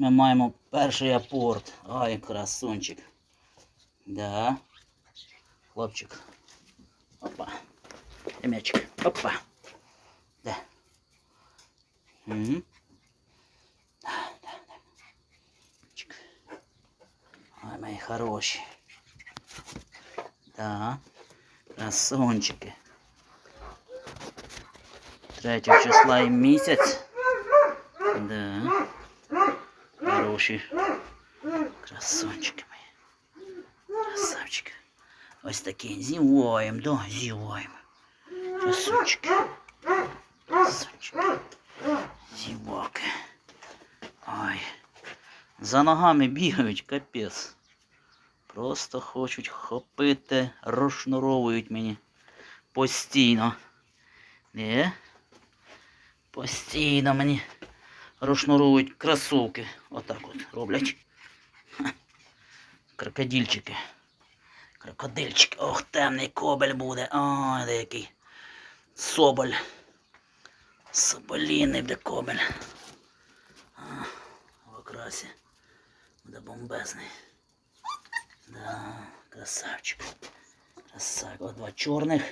Ми маємо перший апорт. Ай, красунчик. Да. Хлопчик. Опа. І. Опа. Да. Угу. Да, да, да. Чик. Ой, мої хороші. Да. Красунчики. Третього числа і місяць. Да. Хороші. Красунчики мої. Красавчики. Ось такі. Зіваємо, да, зіваємо. Красунчики. Красунчики. Зіваки. Ой. За ногами бігають, капець. Просто хочуть хопити, розшнуровують мені постійно. Не? Постійно мені розшнуровують кросовки. Отак от роблять. Крокодильчики. Крокодильчики. Ох, темний кобель буде. Ой, де який. Соболь. Соболіний буде кобель. В окрасі. Буде бомбезний. Да, красавчик. Красавчик. О, два чорних.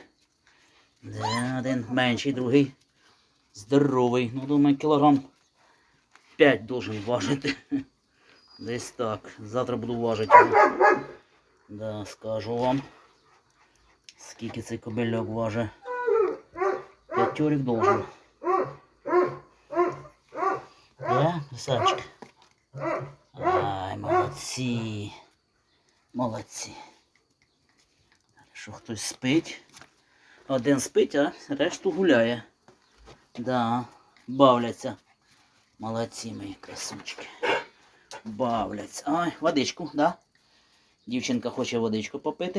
Один менший, другий. Здоровий. Ну, думаю, кілограм 5 должен важити. Десь так. Завтра буду важити. Да, скажу вам. Скільки цей кобельок важить. П'ятьорик должен. Да, красавчик. Ай, молодці. Молодці. Що хтось спить. Один спить, а решту гуляє. Да, бавляться. Молодці мої красочки. Бавляться. Ай, водичку, да? Дівчинка хоче водичку попити.